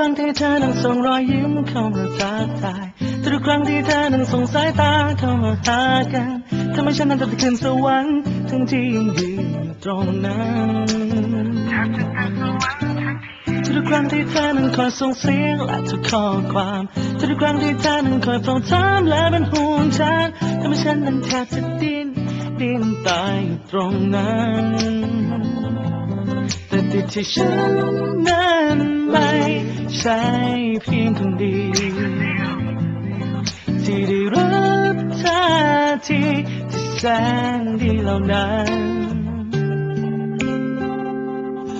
รั้งที่เธอนั้นส่งรอยยิ้มเข้ามาทักทายทุกครั้งที่เธอนั้นส่งสายตาเข้ามาหากันทำให้ฉันนั้นจะไปขึ้นสวรรค์ทั้งที่ยังยืนอยู่ตรงนั้นทุกครั้งที่เธอนั้นคอยส่งเสียงและทุกข้อความทุกครั้งที่เธอนั้นคอยเฝ้าถามและเป็นห่วงฉันทำให้ฉันนั้นแทบจะดิ้นดิ้นตายอยู่ตรงนั้นแต่ติดที่ฉันนั้น ใช่เพียงคนเดียวที่ได้รับท่าทีที่แสนดีเหล่านั้น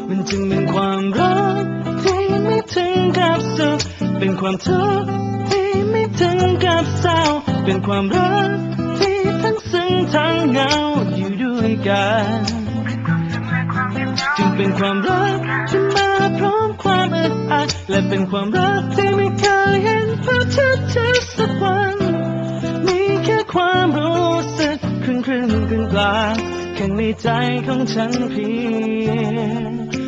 มันจึงเป็นความรักที่ไม่ถึงกับสุข เป็นความทุกข์ที่ไม่ถึงกับเศร้า เป็นความรักที่ทั้งซึ้งทั้งเหงาอยู่ด้วยกัน จึงเป็นความรัก และเป็นความรักที่ไม่เคยเห็นภาะเจอเจอสักวัน มีแค่ความรู้สึกครึ่งครึ่งกลางกลางแค่ในใจของฉันเพียง